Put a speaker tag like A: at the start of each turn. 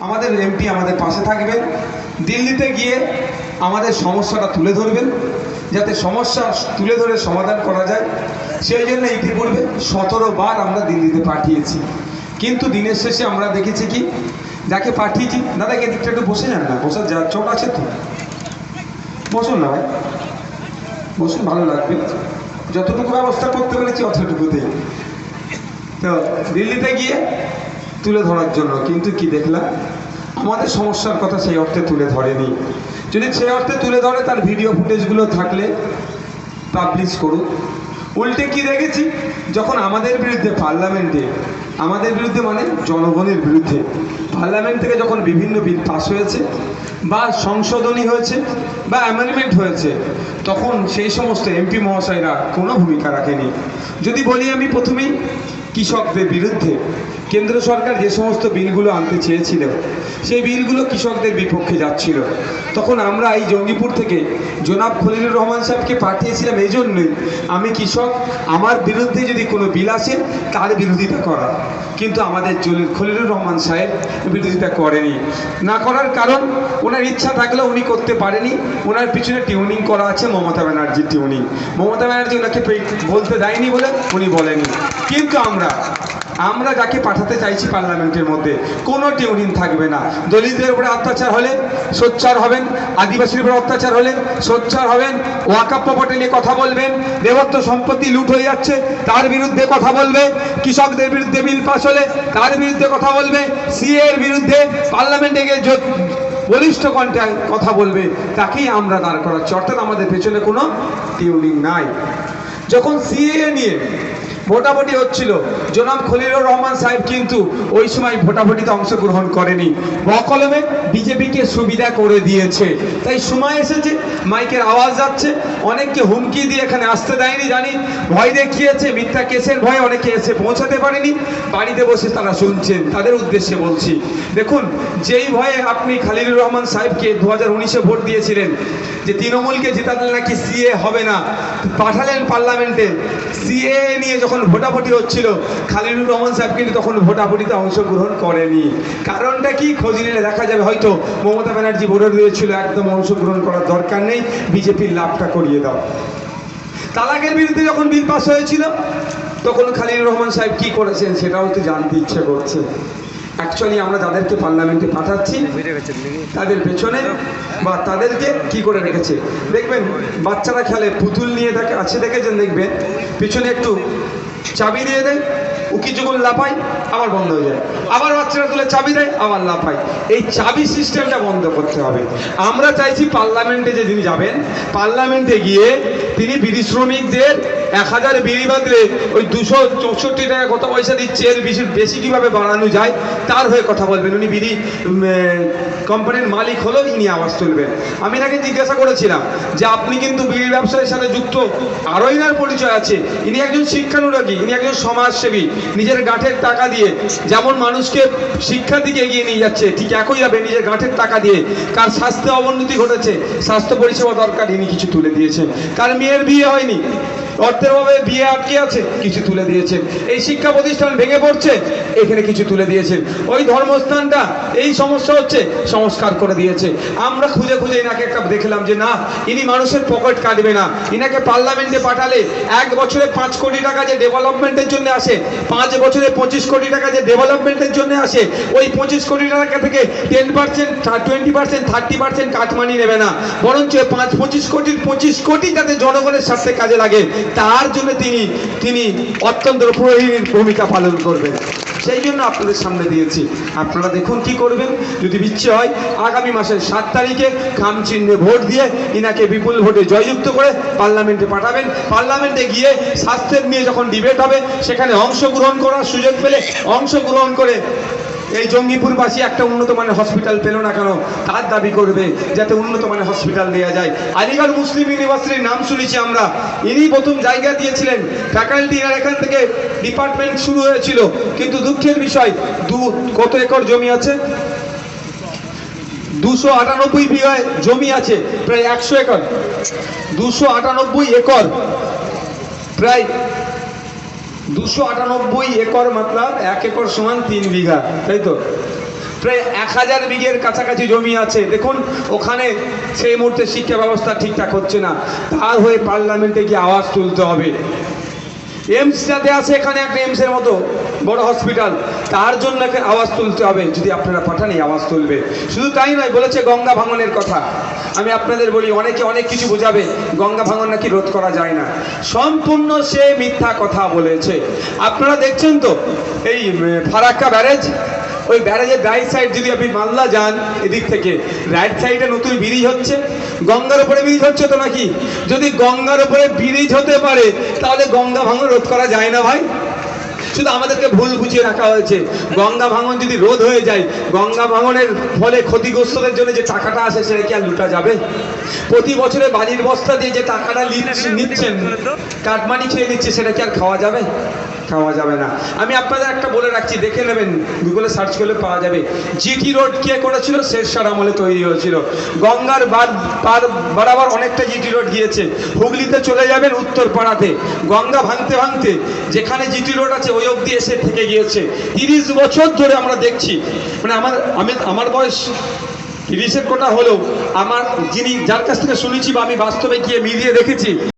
A: আমাদের এমপি আমাদের পাশে থাকবেন। দিল্লিতে গিয়ে আমাদের সমস্যাটা তুলে ধরবেন, যাতে সমস্যা তুলে ধরে সমাধান করা যায়। সেই জন্য ইতিপূর্বে সতেরো বার আমরা দিল্লিতে পাঠিয়েছি। কিন্তু দিনের শেষে আমরা দেখেছি কি? যাকে পাঠিয়েছি দাদাকে এদিকটা একটু বসে যান না, বসার যা চোট আছে তো। বসুন না ভাই। বসুন, ভালো লাগবে। যতটুকু ব্যবস্থা করতে পেরেছি অতটুকুতেই। তো দিল্লিতে গিয়ে তুলে ধরার জন্য। কিন্তু কি দেখলাম? আমাদের সমস্যার কথা সেই অর্থে তুলে ধরেনি। যদি সেই অর্থে তুলে ধরে, তার ভিডিও ফুটেজগুলো থাকলে পাবলিশ করুক উল্টে কি দেখেছি? যখন আমাদের বিরুদ্ধে পার্লামেন্টে, আমাদের বিরুদ্ধে মানে জনগণের বিরুদ্ধে, পার্লামেন্ট থেকে যখন বিভিন্ন বিল পাস হয়েছে, বা সংশোধনী হয়েছে, বা অ্যামেন্ডমেন্ট হয়েছে, তখন সেই সমস্ত এমপি মহাশয়রা কোনো ভূমিকা রাখেনি। যদি বলি আমি প্রথমেই, কৃষকদের বিরুদ্ধে কেন্দ্র সরকার যে সমস্ত বিলগুলো আনতে চেয়েছিল, সেই বিলগুলো কৃষকদের বিপক্ষে যাচ্ছিল। তখন আমরা এই জঙ্গিপুর থেকে জনাব খলিলুর রহমান সাহেবকে পাঠিয়েছিলাম এই জন্যই আমি কৃষক, আমার বিরুদ্ধে যদি কোনো বিল আসে, তার বিরোধিতা করা। কিন্তু আমাদের খলিলুর রহমান সাহেব বিরোধিতা করেনি। না করার কারণ, ওনার ইচ্ছা থাকলেও উনি করতে পারেনি। ওনার পিছনে টিউনিং করা আছে, মমতা ব্যানার্জির টিউনিং মমতা ব্যানার্জি ওনাকে বলতে দেয়নি বলে উনি বলেনি কিন্তু আমরা আমরা যাকে পাঠাতে চাইছি পার্লামেন্টের মধ্যে, কোনো টিউনিং থাকবে না। দলিতদের উপরে অত্যাচার হলে সোচ্চার হবেন, আদিবাসীর উপরে অত্যাচার হলে সোচ্চার হবেন ওয়াকাপ প্রপার্টি নিয়ে কথা বলবেন, দেবত্ব সম্পত্তি লুট হয়ে যাচ্ছে, তার বিরুদ্ধে কথা বলবে, কৃষকদের বিরুদ্ধে বিল পাস হলে তার বিরুদ্ধে কথা বলবে সিএ এর বিরুদ্ধে পার্লামেন্টে গিয়ে বলিষ্ঠ কণ্ঠায় কথা বলবে, তাকেই আমরা দাঁড় করাচ্ছি। অর্থাৎ আমাদের পেছনে কোনো টিউনিং নাই। যখন সিএ নিয়ে ভোটাভুটি হচ্ছিল। জনাব খলিলুর রহমান সাহেব কিন্তু ওই সময় ভোটাভুটিতে অংশগ্রহণ করেনি। বকলমে বিজেপিকে সুবিধা করে দিয়েছে। তাই সময় এসেছে, মাইকের আওয়াজ যাচ্ছে। অনেককে হুমকি দিয়ে এখানে আসতে দেয়নি, জানি। ভয় দেখিয়েছে, মিথ্যা কেসের ভয়ে অনেকে এসে পৌঁছাতে পারেনি। বাড়িতে বসে তারা শুনছেন, তাদের উদ্দেশ্যে বলছি। দেখুন, যেই ভয়ে আপনি খালিলুর রহমান সাহেবকে দু হাজার উনিশে ভোট দিয়েছিলেন, যে তৃণমূলকে জেতালে নাকি সিএ হবে না, পাঠালেন পার্লামেন্টে, সিএ নিয়ে যখন ভোটাভুটি হচ্ছিল, খালিলুর রহমান সাহেব কিন্তু তখন ভোটাভুটিতে অংশগ্রহণ করেনি। কারণটা কি? খোঁজ নিলে দেখা যাবে হয়তো মমতা ব্যানার্জি বলে দিয়েছিল, একদম অংশগ্রহণ করার দরকার নেই, বিজেপির লাভটা করিয়ে দাও। তালাকের বিরুদ্ধে যখন বিল পাস হয়েছিল, তখন খালিলুর রহমান সাহেব কি করেছেন সেটাও তো জানতে ইচ্ছে করছে। অ্যাকচুয়ালি আমরা যাদেরকে পার্লামেন্টে পাঠাচ্ছি, তাদের পেছনে বা তাদেরকে কি করে রেখেছে? দেখবেন, বাচ্চারা খেলে পুতুল নিয়ে থাকে, আছে দেখেছেন দেখবেন? পিছনে একটু চাবি দিয়ে দেয় ও কিছুক্ষণ লাফায়, আবার বন্ধ হয়ে যায়। আবার বাচ্চারা তুলে চাবি দেয়, আবার লাফায়। এই চাবি সিস্টেমটা বন্ধ করতে হবে। আমরা চাইছি পার্লামেন্টে যে যিনি যাবেন, পার্লামেন্টে গিয়ে তিনি বিড়ি শ্রমিকদের এক হাজার বিড়ি বাদলে ওই দুশো চৌষট্টি টাকা কত পয়সা দিচ্ছে, এর বেশি বেশি কীভাবে বাড়ানো যায়, তার হয়ে কথা বলবেন। উনি বিড়ি কোম্পানির মালিক হলেও ইনি আওয়াজ তুলবেন। আমি তাকে জিজ্ঞাসা করেছিলাম যে, আপনি কিন্তু বিড়ি ব্যবসায়ের সাথে যুক্ত? আরও ইনার পরিচয় আছে। ইনি একজন শিক্ষানুরাগী, ইনি একজন সমাজসেবী। নিজের গাঁঠের টাকা দিয়ে যেমন মানুষকে শিক্ষার দিকে এগিয়ে নিয়ে যাচ্ছে, ঠিক একইভাবে নিজের গাঁঠের টাকা দিয়ে কার স্বাস্থ্যে অবনতি ঘটেছে, স্বাস্থ্য পরিষেবা দরকার ইনি কিছু তুলে দিয়েছেন। কার মেয়ের বিয়ে হয়নি, অর্থের অভাবে বিয়ে আটকে আছে, কিছু তুলে দিয়েছেন। এই শিক্ষা প্রতিষ্ঠান ভেঙে পড়ছে, এখানে কিছু তুলে দিয়েছেন। ওই ধর্মস্থানটা, এই সমস্যা হচ্ছে, সংস্কার করে দিয়েছে। আমরা খুঁজে খুঁজে এনাকে একটা দেখলাম যে না, ইনি মানুষের পকেট কাটবে না। ইনাকে পার্লামেন্টে পাঠালে এক বছরে পাঁচ কোটি টাকা যে ডেভেলপমেন্টের জন্য আসে পাঁচ বছরে পঁচিশ কোটি টাকা যে ডেভেলপমেন্টের জন্য আসে, ওই পঁচিশ কোটি টাকা থেকে ten percent twenty percent thirty percent cut money নেবে না। বরঞ্চ পাঁচ পঁচিশ কোটির পঁচিশ কোটি যাতে জনগণের স্বার্থে কাজে লাগে, তার জন্য তিনি তিনি অত্যন্ত প্রহরীর ভূমিকা পালন করবেন। সেই জন্য আপনাদের সামনে দিয়েছি। আপনারা দেখুন কি করবেন। যদি বিচ্ছে হয়, আগামী মাসের সাত তারিখে খাম চিহ্নে ভোট দিয়ে ইনাকে বিপুল ভোটে জয়যুক্ত করে পার্লামেন্টে পাঠাবেন। পার্লামেন্টে গিয়ে স্বাস্থ্যের নিয়ে যখন ডিবেট হবে, সেখানে অংশগ্রহণ করার সুযোগ পেলে অংশগ্রহণ করে এই জঙ্গিপুরবাসী একটা উন্নত মানের হসপিটাল পেল না কেন? তার দাবি করবে যাতে উন্নত মানের হসপিটাল দেওয়া যায়। আলিগড় মুসলিম ইউনিভার্সিটির নাম শুনেছি আমরা। ইনি প্রথম জায়গা দিয়েছিলেন। ফ্যাকাল্টি আর এখান থেকে ডিপার্টমেন্ট শুরু হয়েছিল। কিন্তু দুঃখের বিষয়, দু কত একর জমি আছে? দুশো আটানব্বই বিঘায় জমি আছে, প্রায় একশো একর। দুশো আটানব্বই একর, প্রায় দুশো আটানব্বই একর মাত্রা এক একর সমান তিন বিঘা, তাই তো? প্রায় এক হাজার বিঘের কাছাকাছি জমি আছে। দেখুন, ওখানে সেই মুহূর্তে শিক্ষা ব্যবস্থা ঠিকঠাক হচ্ছে না। তার হয়ে পার্লামেন্টে গিয়ে আওয়াজ তুলতে হবে। এমস যাতে আছে এখানে একটা এমসের মতো বড় হসপিটাল তার জন্য আওয়াজ তুলতে হবে, যদি আপনারা পাঠান এই আওয়াজ তুলবে। শুধু তাই নয়, বলেছে গঙ্গা ভাঙনের কথা। আমি আপনাদের বলি, অনেকে অনেক কিছু বোঝাবে, গঙ্গা ভাঙন নাকি রোধ করা যায় না। সম্পূর্ণ সে মিথ্যা কথা বলেছে। আপনারা দেখছেন তো, এই ফারাক্কা ব্যারেজ ওই ব্যারেজের রাইট সাইড যদি আপনি মালদা যান এদিক থেকে রাইট সাইডে নতুন ব্রিজ হচ্ছে। গঙ্গার উপরে ব্রিজ হচ্ছে তো নাকি? যদি গঙ্গার উপরে ব্রিজ হতে পারে তাহলে গঙ্গা ভাঙন রোধ করা যায় না ভাই। শুধু আমাদেরকে ভুল বুঝিয়ে রাখা হয়েছে। গঙ্গা ভাঙন যদি রোধ হয়ে যায় গঙ্গা ভাঙনের ফলে ক্ষতিগ্রস্তদের জন্য যে টাকাটা আসে সেটা কি আর লুটা যাবে? প্রতি বছরে বালির বস্তা দিয়ে যে টাকাটা নিচ্ছেন কাটমানি খেয়ে নিচ্ছে সেটা কি আর খাওয়া যাবে? খাওয়া যাবে না। আমি আপনাদের একটা বলে রাখছি, দেখে নেবেন গুগলে সার্চ করলে পাওয়া যাবে। জিটি রোড কে করেছিল? শেরশার আমলে তৈরি হয়েছিল। গঙ্গার বার, পার বরাবর অনেকটা জিটি রোড গিয়েছে। হুগলিতে চলে যাবেন উত্তরপাড়াতে। গঙ্গা ভাঙতে ভাঙতে যেখানে জিটি রোড আছে, ওই অবধি এসে থেকে গিয়েছে। তিরিশ বছর ধরে আমরা দেখছি। মানে আমার, আমি, আমার বয়স তিরিশের কোটা হলেও, আমার যিনি, যার কাছ থেকে শুনেছি বা আমি বাস্তবে গিয়ে মিলিয়ে দেখেছি